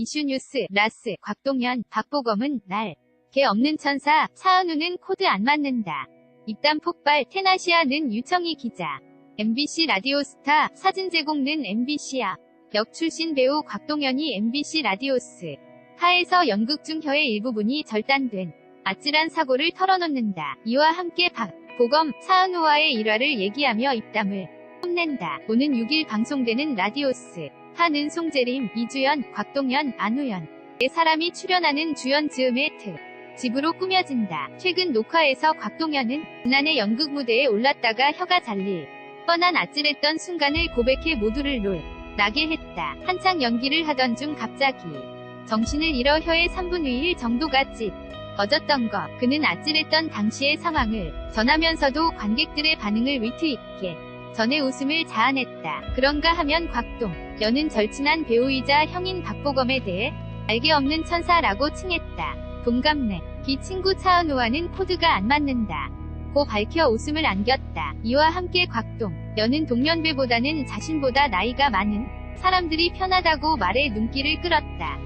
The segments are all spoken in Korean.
이슈뉴스, 라스, 곽동현, 박보검은 날. 개 없는 천사, 차은우는 코드 안 맞는다. 입단 폭발, 테나시아는 유청희 기자. MBC 라디오스타, 사진 제공는 MBC야. 역 출신 배우 곽동현이 MBC 라디오스. 하에서 연극 중 혀의 일부분이 절단된 아찔한 사고를 털어놓는다. 이와 함께 박, 보검, 차은우와의 일화를 얘기하며 입담을 뽐낸다. 오는 6일 방송되는 라디오스. 하는 송재림, 이주연, 곽동현, 안우연. 네 사람이 출연하는 주연 즈음의 트. 집으로 꾸며진다. 최근 녹화에서 곽동현은 지난해 연극 무대에 올랐다가 혀가 잘릴 뻔한 아찔했던 순간을 고백해 모두를 놀 나게 했다. 한창 연기를 하던 중 갑자기 정신을 잃어 혀의 3분 의 1 정도가 찝 어졌던 것. 그는 아찔했던 당시의 상황을 전하면서도 관객들의 반응을 위트 있게 전의 웃음을 자아냈다. 그런가 하면 곽동, 여는 절친한 배우이자 형인 박보검에 대해 알게 없는 천사라고 칭했다. 동갑내, 기 친구 차은우와는 코드가 안 맞는다. 고 밝혀 웃음을 안겼다. 이와 함께 곽동, 여는 동년배보다는 자신보다 나이가 많은 사람들이 편하다고 말해 눈길을 끌었다.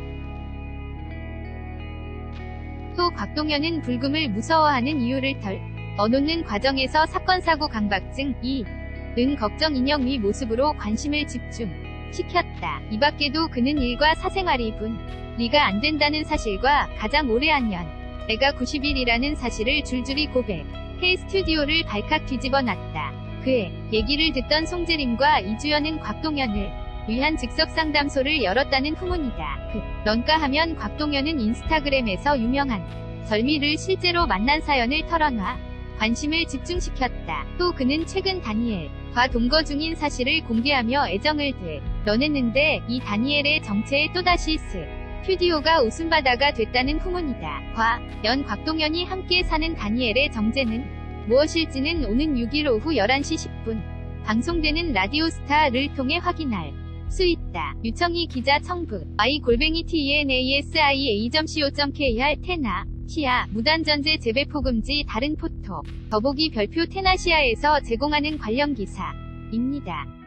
또 곽동현은 불금을 무서워하는 이유를 덜 어놓는 과정에서 사건 사고 강박증 2. 은 걱정 인형 위 모습으로 관심을 집중시켰다. 이 밖에도 그는 일과 사생활이 분리가 안 된다는 사실과 가장 오래 한 년, 내가 90일이라는 사실을 줄줄이 고백, 해 스튜디오를 발칵 뒤집어 놨다. 그의 얘기를 듣던 송재림과 이주연은 곽동현을 위한 즉석 상담소를 열었다는 후문이다. 그, 런가 하면 곽동현은 인스타그램에서 유명한 절미를 실제로 만난 사연을 털어놔 관심을 집중시켰다. 또 그는 최근 다니엘과 동거 중인 사실을 공개하며 애정을 드러냈는데 이 다니엘의 정체에 또다시 스 튜디오가 웃음바다가 됐다는 후문이다. 과, 연 곽동현이 함께 사는 다니엘의 정체는 무엇일지는 오는 6일 오후 11시 10분 방송되는 라디오스타를 통해 확인할 수 있다. 유청희 기자 청부 y골뱅이 tnasia.co.kr 테나 시아 무단전제 재배 포 금지 다른 포토 더보기 별표 테나시아에서 제공하는 관련 기사입니다.